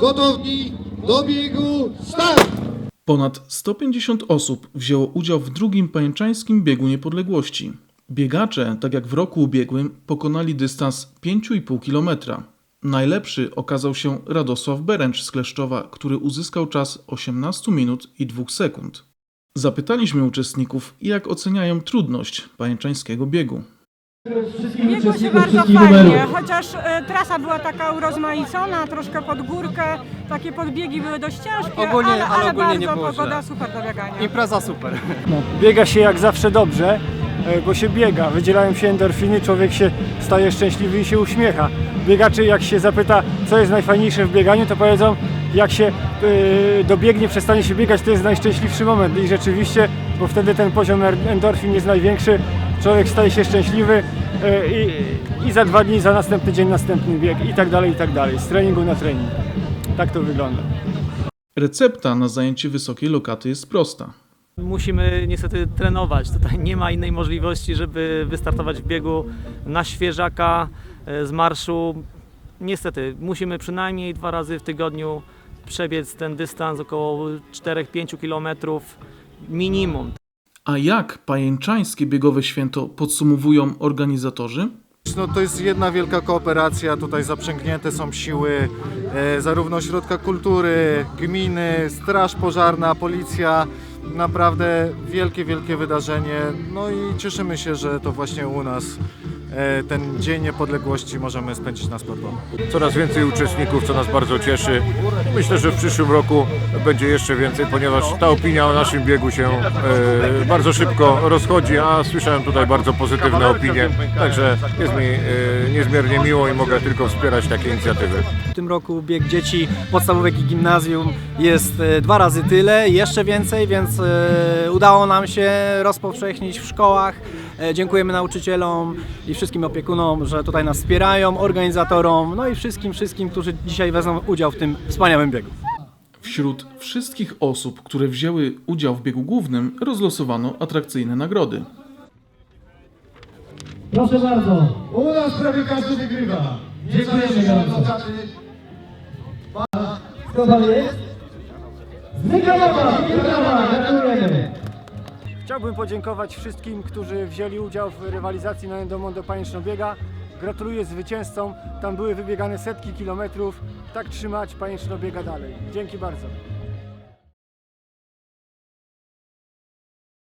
Gotowni do biegu. Start! Ponad 150 osób wzięło udział w drugim pajęczańskim biegu niepodległości. Biegacze, tak jak w roku ubiegłym, pokonali dystans 5,5 km. Najlepszy okazał się Radosław Beręcz z Kleszczowa, który uzyskał czas 18 minut i 2 sekund. Zapytaliśmy uczestników, jak oceniają trudność pajęczańskiego biegu. Biegło się bardzo fajnie, chociaż e, trasa była taka urozmaicona, troszkę pod górkę, takie podbiegi były dość ciężkie, Ogólnie- ale, ale ale ogólnie nie bardzo było pogoda źle. super do biegania. Impreza super. Biega się jak zawsze dobrze, e, bo się biega. Wydzielają się endorfiny, człowiek się staje szczęśliwy i się uśmiecha. Biegaczy jak się zapyta, co jest najfajniejsze w bieganiu, to powiedzą, jak się e, dobiegnie, przestanie się biegać, to jest najszczęśliwszy moment. I rzeczywiście, bo wtedy ten poziom er- endorfin jest największy, człowiek staje się szczęśliwy e, i, i za dwa dni, za następny dzień następny bieg i tak dalej, i tak dalej. Z treningu na trening. Tak to wygląda. Recepta na zajęcie wysokiej lokaty jest prosta. Musimy niestety trenować. Tutaj nie ma innej możliwości, żeby wystartować w biegu na świeżaka e, z marszu. Niestety musimy przynajmniej dwa razy w tygodniu przebiec ten dystans około 4-5 km minimum. A jak pajęczańskie biegowe święto podsumowują organizatorzy? No, to jest jedna wielka kooperacja, tutaj zaprzęgnięte są siły e, zarówno ośrodka kultury, gminy, straż pożarna, policja. Naprawdę wielkie, wielkie wydarzenie. No i cieszymy się, że to właśnie u nas ten Dzień Niepodległości możemy spędzić na Spadbonu. coraz więcej uczestników, co nas bardzo cieszy. Myślę, że w przyszłym roku będzie jeszcze więcej, ponieważ ta opinia o naszym biegu się e, bardzo szybko rozchodzi, a słyszałem tutaj bardzo pozytywne opinie, także jest mi e, niezmiernie miło i mogę tylko wspierać takie inicjatywy. W tym roku bieg dzieci podstawówek i gimnazjum jest e, dwa razy tyle, jeszcze więcej, więc e, udało nam się rozpowszechnić w szkołach. E, Dziękujemy nauczycielom i wszystkim opiekunom, że tutaj nas wspierają, organizatorom, no i wszystkim, wszystkim, którzy dzisiaj wezmą udział w tym wspaniałym biegu. Wśród wszystkich osób, które wzięły udział w biegu głównym, rozlosowano atrakcyjne nagrody. Proszę bardzo. U nas prawie każdy wygrywa. Dziękujemy bardzo. Kto pan jest? Z Mykolawa, Mykolawa, gratulujemy. Chciałbym podziękować wszystkim, którzy wzięli udział w rywalizacji na Endomondo Pajęcznobiega. Gratuluję zwycięzcom. Tam były wybiegane setki kilometrów. Tak trzymać Pajęcznobiega dalej. Dzięki bardzo.